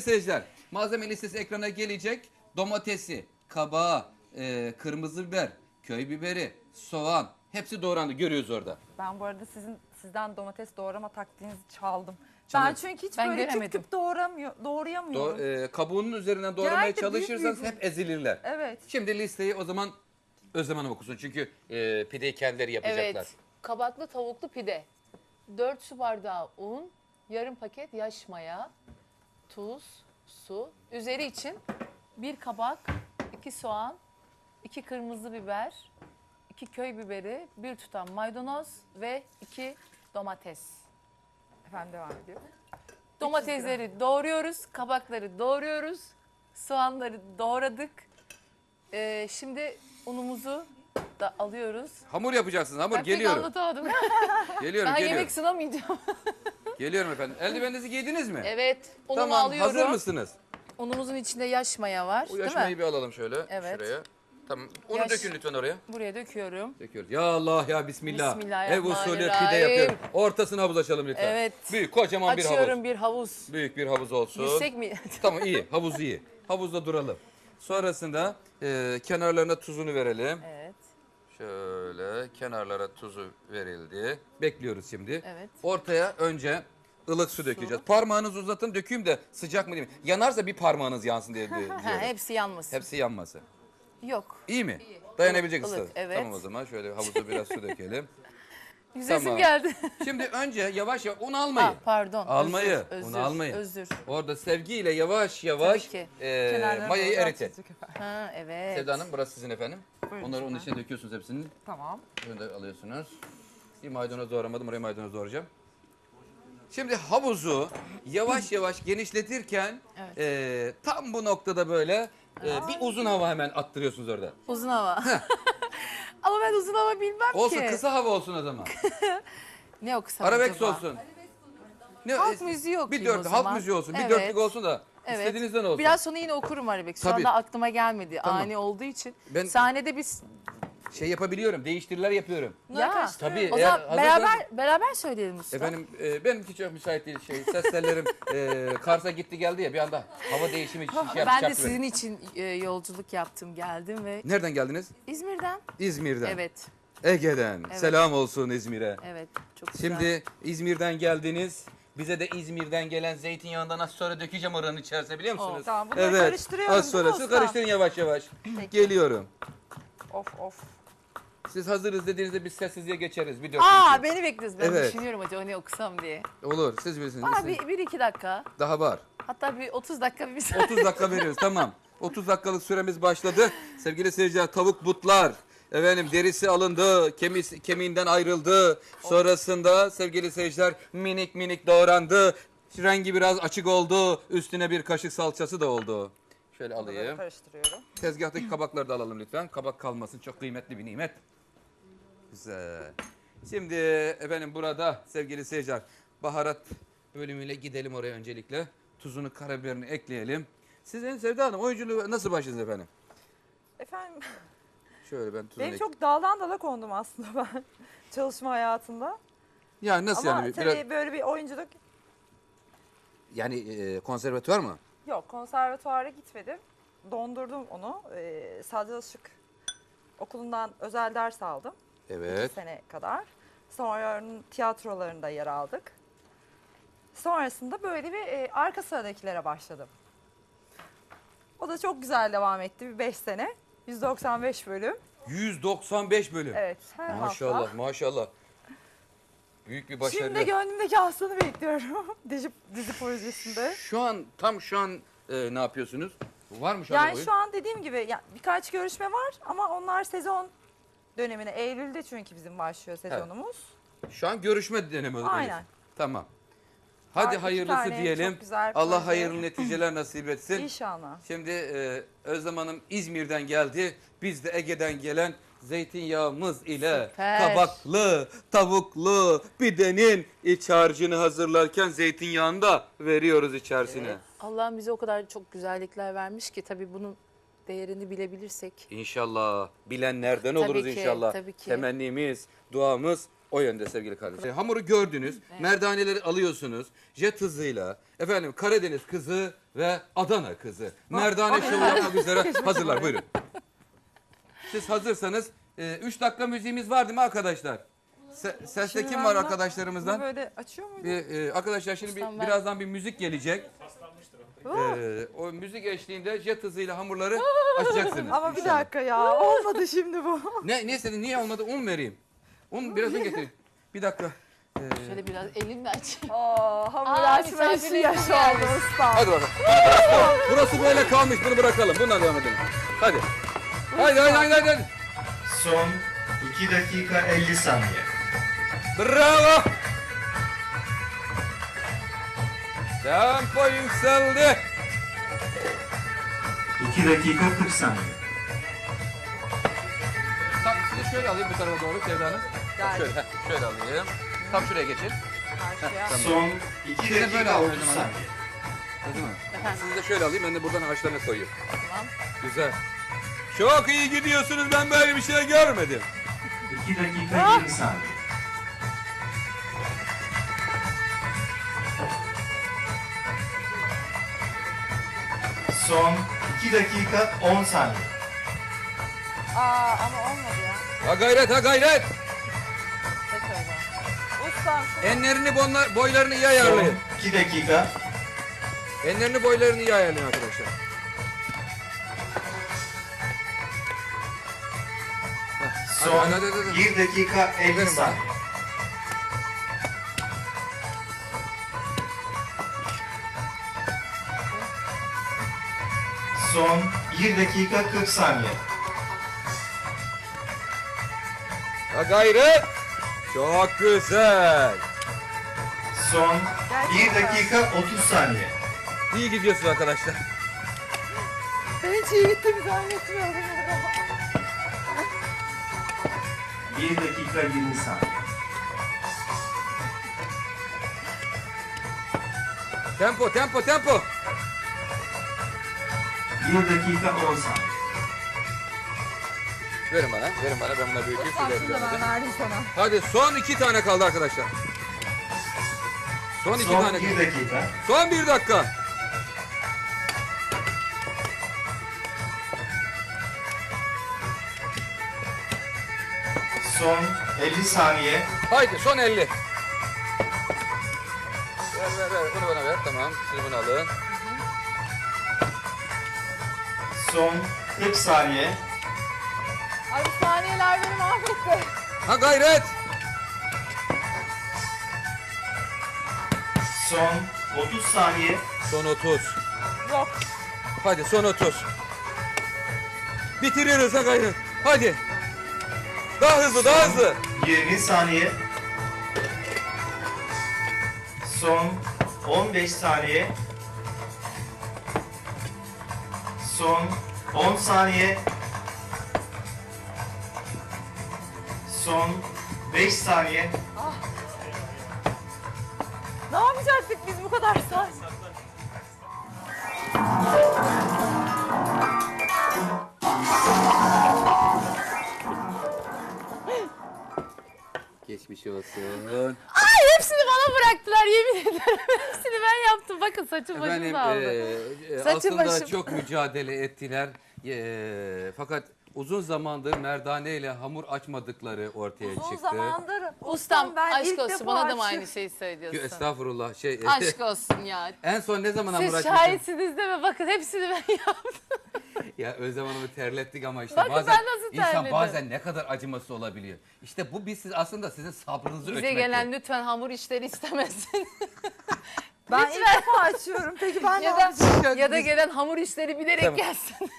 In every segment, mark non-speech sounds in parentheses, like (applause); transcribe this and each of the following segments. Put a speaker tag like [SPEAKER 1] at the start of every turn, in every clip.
[SPEAKER 1] Seyirciler, malzeme listesi ekrana gelecek. Domatesi, kabağı, e, kırmızı biber, köy biberi, soğan hepsi doğrandı görüyoruz orada.
[SPEAKER 2] Ben bu arada sizin sizden domates doğrama taktiğinizi çaldım.
[SPEAKER 1] Çalın.
[SPEAKER 2] Ben çünkü hiç
[SPEAKER 3] Ben
[SPEAKER 2] böyle küp
[SPEAKER 3] göremedim.
[SPEAKER 2] küp doğramıyor, doğrayamıyorum.
[SPEAKER 1] Do- e, kabuğunun üzerinden doğramaya
[SPEAKER 2] Genellikle büyük
[SPEAKER 1] çalışırsanız
[SPEAKER 2] büyük-
[SPEAKER 1] hep ezilirler.
[SPEAKER 2] Evet.
[SPEAKER 1] Şimdi listeyi o zaman Özlem Hanım okusun çünkü e, pideyi kendileri yapacaklar.
[SPEAKER 3] Evet. Kabaklı tavuklu pide. 4 su bardağı un, yarım paket yaş maya, tuz, su. Üzeri için bir kabak, iki soğan, iki kırmızı biber, iki köy biberi, bir tutam maydanoz ve iki domates.
[SPEAKER 2] Efendim devam ediyor.
[SPEAKER 3] Domatesleri doğruyoruz, kabakları doğruyoruz, soğanları doğradık. Ee, şimdi unumuzu da alıyoruz.
[SPEAKER 1] Hamur yapacaksınız hamur
[SPEAKER 3] Ben pek
[SPEAKER 1] geliyorum.
[SPEAKER 3] anlatamadım.
[SPEAKER 1] Geliyorum
[SPEAKER 3] ben
[SPEAKER 1] geliyorum.
[SPEAKER 3] yemek sunamayacağım. (laughs)
[SPEAKER 1] Geliyorum efendim. Eldiveninizi giydiniz mi?
[SPEAKER 3] Evet, unumu
[SPEAKER 1] Tamam
[SPEAKER 3] alıyorum.
[SPEAKER 1] hazır mısınız?
[SPEAKER 3] Unumuzun içinde yaş maya var,
[SPEAKER 1] O
[SPEAKER 3] değil
[SPEAKER 1] yaşmayı
[SPEAKER 3] mi?
[SPEAKER 1] bir alalım şöyle
[SPEAKER 3] Evet.
[SPEAKER 1] şuraya. Tamam. Unu
[SPEAKER 3] Yaş-
[SPEAKER 1] dökün lütfen oraya.
[SPEAKER 3] Buraya döküyorum.
[SPEAKER 1] Döküyoruz. Ya Allah ya Bismillah. Ev usulü
[SPEAKER 3] Bismillahirrahmanirrahim.
[SPEAKER 1] pide yapıyorum. Ortasına havuz açalım lütfen.
[SPEAKER 3] Evet.
[SPEAKER 1] Büyük kocaman bir havuz.
[SPEAKER 3] Açıyorum bir havuz.
[SPEAKER 1] Büyük bir havuz olsun.
[SPEAKER 3] Yüksek mi? (laughs)
[SPEAKER 1] Tamam iyi. Havuz iyi. Havuzda duralım. Sonrasında e, kenarlarına tuzunu verelim. Şöyle kenarlara tuzu verildi. Bekliyoruz şimdi.
[SPEAKER 3] evet.
[SPEAKER 1] Ortaya önce ılık su dökeceğiz. Parmağınızı uzatın dökeyim de sıcak mı değil mi? Yanarsa bir parmağınız yansın diye (laughs) diye-
[SPEAKER 3] Ha,
[SPEAKER 1] diyorum.
[SPEAKER 3] hepsi yanmasın.
[SPEAKER 1] Hepsi yanmasın.
[SPEAKER 3] Yok.
[SPEAKER 1] İyi mi? Dayanabilecek
[SPEAKER 3] Ilık,
[SPEAKER 1] ısıda.
[SPEAKER 3] evet.
[SPEAKER 1] Tamam o zaman şöyle havuza biraz su dökelim. (laughs)
[SPEAKER 3] Yüzesim
[SPEAKER 1] Tamam.
[SPEAKER 3] geldi. (laughs)
[SPEAKER 1] Şimdi önce yavaş yavaş un almayı.
[SPEAKER 3] Ah, pardon.
[SPEAKER 1] Almayı,
[SPEAKER 3] Özür,
[SPEAKER 1] onu
[SPEAKER 3] özür,
[SPEAKER 1] almayı.
[SPEAKER 3] Özür.
[SPEAKER 1] Orada sevgiyle yavaş yavaş
[SPEAKER 3] Tabii ki.
[SPEAKER 1] e,
[SPEAKER 2] Kenarlarına
[SPEAKER 1] mayayı
[SPEAKER 2] doğru
[SPEAKER 1] eritin.
[SPEAKER 2] efendim.
[SPEAKER 3] Ha, evet.
[SPEAKER 1] Sevda Hanım burası sizin efendim.
[SPEAKER 2] Buyurun
[SPEAKER 1] Onları onun içine döküyorsunuz hepsini.
[SPEAKER 2] Tamam.
[SPEAKER 1] Bunu da alıyorsunuz. Bir maydanoz doğramadım. Oraya maydanoz doğrayacağım. Şimdi havuzu yavaş yavaş genişletirken
[SPEAKER 3] Evet.
[SPEAKER 1] e, tam bu noktada böyle e, bir uzun hava hemen attırıyorsunuz orada.
[SPEAKER 3] Uzun hava. (laughs) Ama ben uzun hava bilmem
[SPEAKER 1] Olsun
[SPEAKER 3] ki.
[SPEAKER 1] kısa hava olsun o zaman. (laughs)
[SPEAKER 3] Ne o kısa
[SPEAKER 1] Arabesk
[SPEAKER 3] acaba?
[SPEAKER 1] olsun. Ne,
[SPEAKER 3] Halk müziği
[SPEAKER 1] Bir
[SPEAKER 3] okuyayım
[SPEAKER 1] dört,
[SPEAKER 3] o
[SPEAKER 1] halk
[SPEAKER 3] zaman.
[SPEAKER 1] müziği olsun. Bir
[SPEAKER 3] Evet.
[SPEAKER 1] dörtlük olsun da
[SPEAKER 3] Evet.
[SPEAKER 1] istediğinizden olsun.
[SPEAKER 3] Biraz sonra yine okurum Arabesk. Şu
[SPEAKER 1] Tabii.
[SPEAKER 3] anda aklıma gelmedi.
[SPEAKER 1] Tamam.
[SPEAKER 3] Ani olduğu için.
[SPEAKER 1] Ben-
[SPEAKER 3] Sahnede biz...
[SPEAKER 1] Şey yapabiliyorum, değiştiriler yapıyorum.
[SPEAKER 3] Ya.
[SPEAKER 1] Tabii.
[SPEAKER 3] O
[SPEAKER 1] eğer
[SPEAKER 3] zaman
[SPEAKER 1] hazırsanız-
[SPEAKER 3] beraber beraber söyleyelim usta.
[SPEAKER 1] Efendim e, benimki çok müsait değil şey. Ses tellerim (laughs) e, Kars'a gitti geldi ya bir anda hava değişimi için şey
[SPEAKER 3] ben de
[SPEAKER 1] yapacaktı
[SPEAKER 3] sizin
[SPEAKER 1] beni.
[SPEAKER 3] için e, yolculuk yaptım, geldim ve
[SPEAKER 1] Nereden geldiniz?
[SPEAKER 3] İzmir'den.
[SPEAKER 1] İzmir'den.
[SPEAKER 3] Evet,
[SPEAKER 1] Ege'den.
[SPEAKER 3] Evet.
[SPEAKER 1] Selam olsun İzmir'e.
[SPEAKER 3] evet. Çok güzel.
[SPEAKER 1] Şimdi İzmir'den geldiniz. Bize de İzmir'den gelen zeytinyağından az sonra dökeceğim oranın içerisine biliyor musunuz?
[SPEAKER 2] Oh, tamam, bunları
[SPEAKER 1] evet.
[SPEAKER 2] karıştırıyorum
[SPEAKER 1] Az sonra
[SPEAKER 2] mi
[SPEAKER 1] siz
[SPEAKER 2] usta?
[SPEAKER 1] karıştırın yavaş yavaş.
[SPEAKER 2] Peki.
[SPEAKER 1] Geliyorum.
[SPEAKER 2] Of of.
[SPEAKER 1] Siz hazırız dediğinizde biz sessizliğe geçeriz. Bir dört
[SPEAKER 3] Aa beni bekliyoruz. Ben
[SPEAKER 1] Evet.
[SPEAKER 3] düşünüyorum acaba ne okusam diye.
[SPEAKER 1] Olur siz bilirsiniz. İstediğiniz-
[SPEAKER 3] bir, bir iki dakika.
[SPEAKER 1] Daha var.
[SPEAKER 3] Hatta bir 30 dakika bir
[SPEAKER 1] 30 dakika veriyoruz tamam. (laughs) 30 dakikalık süremiz başladı. Sevgili seyirciler tavuk butlar. Efendim derisi alındı, kemis, kemiğinden ayrıldı. Sonrasında sevgili seyirciler minik minik doğrandı. Rengi biraz açık oldu. Üstüne bir kaşık salçası da oldu. Şöyle alayım.
[SPEAKER 2] karıştırıyorum.
[SPEAKER 1] Tezgahtaki kabakları da alalım lütfen. Kabak kalmasın. Çok kıymetli bir nimet. Güzel. Şimdi efendim burada sevgili seyirciler baharat bölümüyle gidelim oraya öncelikle. Tuzunu, karabiberini ekleyelim. Sizin Sevda Hanım oyunculuğu nasıl başladınız efendim?
[SPEAKER 2] Efendim
[SPEAKER 1] Şöyle ben tuzunu
[SPEAKER 2] benim
[SPEAKER 1] ek-
[SPEAKER 2] çok daldan dala kondum aslında (laughs) ben çalışma hayatında.
[SPEAKER 1] Yani nasıl
[SPEAKER 2] Ama
[SPEAKER 1] yani?
[SPEAKER 2] tabii
[SPEAKER 1] Biraz,
[SPEAKER 2] böyle bir oyunculuk
[SPEAKER 1] yani e, konservatuvar mı?
[SPEAKER 2] yok konservatuara gitmedim. Dondurdum onu. Ee, Sadri Alışık okulundan özel ders aldım.
[SPEAKER 1] Evet.
[SPEAKER 2] İki sene kadar. Sonra onun tiyatrolarında yer aldık. Sonrasında böyle bir e, arka sıradakilere başladım. O da çok güzel devam etti bir 5 sene. 195 bölüm.
[SPEAKER 1] 195 bölüm.
[SPEAKER 2] Evet her
[SPEAKER 1] Maşallah
[SPEAKER 2] hafta.
[SPEAKER 1] maşallah. Büyük bir başarı.
[SPEAKER 2] Şimdi de gönlümdeki aslanı bekliyorum. (laughs) dizi, dizi projesinde.
[SPEAKER 1] Şu an tam şu an e, ne yapıyorsunuz? Var mı şu an
[SPEAKER 2] Yani
[SPEAKER 1] oyun?
[SPEAKER 2] şu an dediğim gibi ya, birkaç görüşme var ama onlar sezon dönemine. Eylül'de çünkü bizim başlıyor sezonumuz.
[SPEAKER 1] Şu an görüşme dönemi.
[SPEAKER 2] Aynen.
[SPEAKER 1] Tamam. Hadi hayırlısı
[SPEAKER 2] tane
[SPEAKER 1] diyelim. Allah hayırlı neticeler (clears throat) nasip etsin.
[SPEAKER 2] İnşallah.
[SPEAKER 1] Şimdi e, Özlem Hanım İzmir'den geldi. Biz de Ege'den gelen zeytinyağımız ile
[SPEAKER 3] Süper.
[SPEAKER 1] kabaklı, tavuklu pidenin iç harcını hazırlarken zeytinyağını da veriyoruz içerisine.
[SPEAKER 3] Allah'ım bize o kadar çok güzellikler vermiş ki tabii bunun değerini bilebilirsek.
[SPEAKER 1] İnşallah bilenlerden oluruz
[SPEAKER 3] ki,
[SPEAKER 1] inşallah.
[SPEAKER 3] tabii ki.
[SPEAKER 1] Temennimiz, duamız o yönde sevgili kardeşler. Hamuru gördünüz, merdaneleri alıyorsunuz jet hızıyla. Efendim Karadeniz kızı ve Adana kızı. Merdane şovu yapmak (laughs) üzere hazırlar. Buyurun. Siz hazırsanız 3 dakika müziğimiz var değil mi arkadaşlar? Se- seste
[SPEAKER 2] Şimdi
[SPEAKER 1] kim var arkadaşlarımızdan?
[SPEAKER 2] Böyle açıyor muydu?
[SPEAKER 1] Bir, e, arkadaşlar şimdi bir-
[SPEAKER 3] Ustam ben-
[SPEAKER 1] birazdan bir müzik gelecek.
[SPEAKER 2] Oh.
[SPEAKER 1] E, o müzik eşliğinde jet hızıyla hamurları açacaksınız.
[SPEAKER 2] Ama bir
[SPEAKER 1] İnşallah.
[SPEAKER 2] dakika ya olmadı şimdi bu.
[SPEAKER 1] Ne, ne istedin? Niye olmadı? Un vereyim. Un biraz un getireyim. Bir dakika. Ee,
[SPEAKER 3] Şöyle biraz elimle aç.
[SPEAKER 2] Oo, hamur
[SPEAKER 3] Aa,
[SPEAKER 2] açma işi yaş
[SPEAKER 3] gelmiş.
[SPEAKER 2] oldu usta.
[SPEAKER 1] hadi bakalım. Burası böyle kalmış. Bunu bırakalım. Bundan devam edelim. Hadi. Haydi haydi haydi haydi.
[SPEAKER 4] Son 2 dakika 50 saniye.
[SPEAKER 1] Bravo. Tempo yükseldi.
[SPEAKER 4] 2 dakika 40 saniye.
[SPEAKER 1] Sizi şöyle alayım bu tarafa doğru Sevda Hanım. Şöyle, heh, şöyle alayım. Tam şuraya geçin.
[SPEAKER 2] Karşıya.
[SPEAKER 4] Son 2
[SPEAKER 1] Bir de böyle
[SPEAKER 4] dakika
[SPEAKER 1] alıyorum
[SPEAKER 4] 30
[SPEAKER 1] ama.
[SPEAKER 4] saniye.
[SPEAKER 1] Değil mi?
[SPEAKER 3] Efendim
[SPEAKER 1] Sizi de şöyle alayım. Ben de buradan haşlarını koyayım.
[SPEAKER 3] tamam.
[SPEAKER 1] Güzel. Çok iyi gidiyorsunuz. Ben böyle bir şey görmedim.
[SPEAKER 4] 2 dakika 20 saniye. Son 2 dakika 10 saniye.
[SPEAKER 2] Aa ama olmadı ya.
[SPEAKER 1] Ha gayret ha gayret. Enlerini bonla- boylarını iyi ayarlayın.
[SPEAKER 4] 2 dakika.
[SPEAKER 1] Enlerini boylarını iyi ayarlayın arkadaşlar.
[SPEAKER 4] Son
[SPEAKER 1] hadi, hadi, hadi.
[SPEAKER 4] 1 dakika 50
[SPEAKER 1] Verin bana.
[SPEAKER 4] saniye. Son 1 dakika 40 saniye.
[SPEAKER 1] Ha gayret. Çok güzel.
[SPEAKER 4] Son 1
[SPEAKER 2] Gerçekten.
[SPEAKER 4] dakika 30 saniye.
[SPEAKER 1] İyi gidiyorsunuz arkadaşlar.
[SPEAKER 2] ben hiç iyi gittiğimi zannetmiyorum.
[SPEAKER 4] 1 dakika 20 saniye.
[SPEAKER 1] Tempo tempo tempo.
[SPEAKER 4] 1 dakika 10 saniye.
[SPEAKER 1] Verin bana. Verin bana ben buna büyüteyim.
[SPEAKER 2] Ustam
[SPEAKER 1] şöyle
[SPEAKER 2] şunu da
[SPEAKER 1] yapacağım.
[SPEAKER 2] ben verdim sana.
[SPEAKER 1] Hadi son iki tane kaldı arkadaşlar. Son iki
[SPEAKER 4] Son
[SPEAKER 1] tane
[SPEAKER 4] 1
[SPEAKER 1] kaldı.
[SPEAKER 4] dakika.
[SPEAKER 1] Son bir dakika.
[SPEAKER 4] Son 50 saniye.
[SPEAKER 1] Haydi son 50. Ver ver ver. Bunu bana ver. Tamam. Siz bunu alın.
[SPEAKER 4] Son 40 saniye.
[SPEAKER 2] Ay bu saniyeler beni mahvetti.
[SPEAKER 1] Ha gayret.
[SPEAKER 4] Son 30 saniye.
[SPEAKER 1] Son 30.
[SPEAKER 2] Yok.
[SPEAKER 1] Hadi son 30. Bitiriyoruz ha gayret. Hadi. Daha hızlı daha hızlı.
[SPEAKER 4] 20 saniye. Son 15 saniye. Son 10 saniye. Son 5 saniye.
[SPEAKER 2] Ne yapacaktık biz bu kadar saat?
[SPEAKER 1] Geçmiş olsun.
[SPEAKER 3] Ay hepsini bana bıraktılar yemin ederim. (laughs) hepsini ben yaptım. Bakın saçım başım
[SPEAKER 1] Efendim
[SPEAKER 3] dağıldı.
[SPEAKER 1] eee, e,
[SPEAKER 3] Saçım
[SPEAKER 1] aslında
[SPEAKER 3] başım.
[SPEAKER 1] çok mücadele ettiler. Eee, fakat uzun zamandır merdane ile hamur açmadıkları ortaya
[SPEAKER 2] Uzun
[SPEAKER 1] çıktı.
[SPEAKER 2] zamandır.
[SPEAKER 3] Ustam
[SPEAKER 2] ben
[SPEAKER 3] aşk
[SPEAKER 2] ilk
[SPEAKER 3] olsun
[SPEAKER 2] defa
[SPEAKER 3] bana da mı aynı şeyi söylüyorsun?
[SPEAKER 1] Estağfurullah şey.
[SPEAKER 3] Aşk (laughs) olsun ya.
[SPEAKER 1] en son ne zaman hamur
[SPEAKER 3] Siz
[SPEAKER 1] açmıştın?
[SPEAKER 3] şahitsiniz değil mi? Bakın hepsini ben (laughs) yaptım.
[SPEAKER 1] Ya Özlem Hanım'ı terlettik ama işte
[SPEAKER 3] Bakın
[SPEAKER 1] bazen
[SPEAKER 3] ben nasıl
[SPEAKER 1] insan
[SPEAKER 3] terledim.
[SPEAKER 1] bazen ne kadar acıması olabiliyor. İşte bu biz siz aslında sizin sabrınızı
[SPEAKER 3] Bize
[SPEAKER 1] ölçmektir.
[SPEAKER 3] gelen lütfen hamur işleri istemesin.
[SPEAKER 2] Ben ilk defa açıyorum. Peki ben ne
[SPEAKER 3] ya
[SPEAKER 2] yapacağım?
[SPEAKER 3] da ya da gelen hamur işleri bilerek
[SPEAKER 1] Tamam.
[SPEAKER 3] gelsin.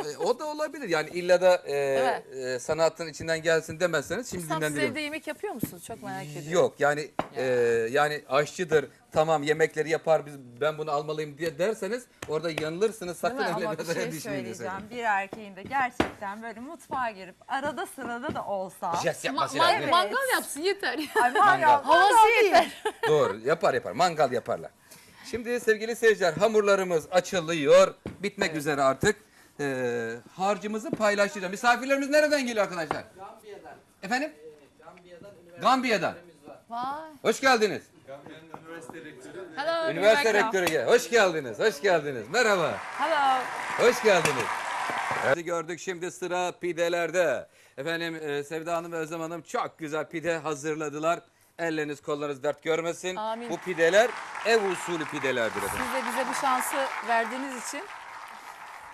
[SPEAKER 1] E, o da olabilir yani illa da e,
[SPEAKER 3] Evet.
[SPEAKER 1] e, sanatın içinden gelsin demezseniz şimdi
[SPEAKER 3] Ustam siz
[SPEAKER 1] dinlendiriyorum.
[SPEAKER 3] evde yemek yapıyor musunuz? Çok merak ediyorum.
[SPEAKER 1] Yok yani e, yani aşçıdır tamam yemekleri yapar biz ben bunu almalıyım diye derseniz orada yanılırsınız sakın
[SPEAKER 2] Değil mi?
[SPEAKER 1] öyle
[SPEAKER 2] Ama bir şey
[SPEAKER 1] düşünmeyin.
[SPEAKER 2] söyleyeceğim. Bir erkeğin de gerçekten böyle mutfağa girip arada sırada da olsa.
[SPEAKER 1] Jest
[SPEAKER 3] Ma-
[SPEAKER 1] yapması
[SPEAKER 3] ma-
[SPEAKER 1] lazım.
[SPEAKER 2] Evet.
[SPEAKER 3] Mangal yapsın yeter.
[SPEAKER 2] Ay var ya.
[SPEAKER 3] Havası yeter.
[SPEAKER 1] Doğru yapar yapar mangal yaparlar. Şimdi sevgili seyirciler hamurlarımız açılıyor. Bitmek üzere artık. Ee, harcımızı paylaşacağız. Misafirlerimiz nereden geliyor arkadaşlar? Gambiya'dan. Efendim? Gambiya'dan. Gambiya'dan.
[SPEAKER 3] Vay.
[SPEAKER 1] Hoş geldiniz.
[SPEAKER 3] Hello,
[SPEAKER 1] Üniversite
[SPEAKER 3] you're welcome.
[SPEAKER 1] rektörü gel. Hoş geldiniz. Hoş geldiniz. Merhaba.
[SPEAKER 3] Hello.
[SPEAKER 1] Hoş geldiniz. Evet, gördük şimdi sıra pidelerde. Efendim e, Sevda Hanım ve Özlem Hanım çok güzel pide hazırladılar. Elleriniz kollarınız dert görmesin.
[SPEAKER 3] Amin.
[SPEAKER 1] Bu pideler ev usulü pidelerdir efendim.
[SPEAKER 3] Siz de bize bu şansı verdiğiniz için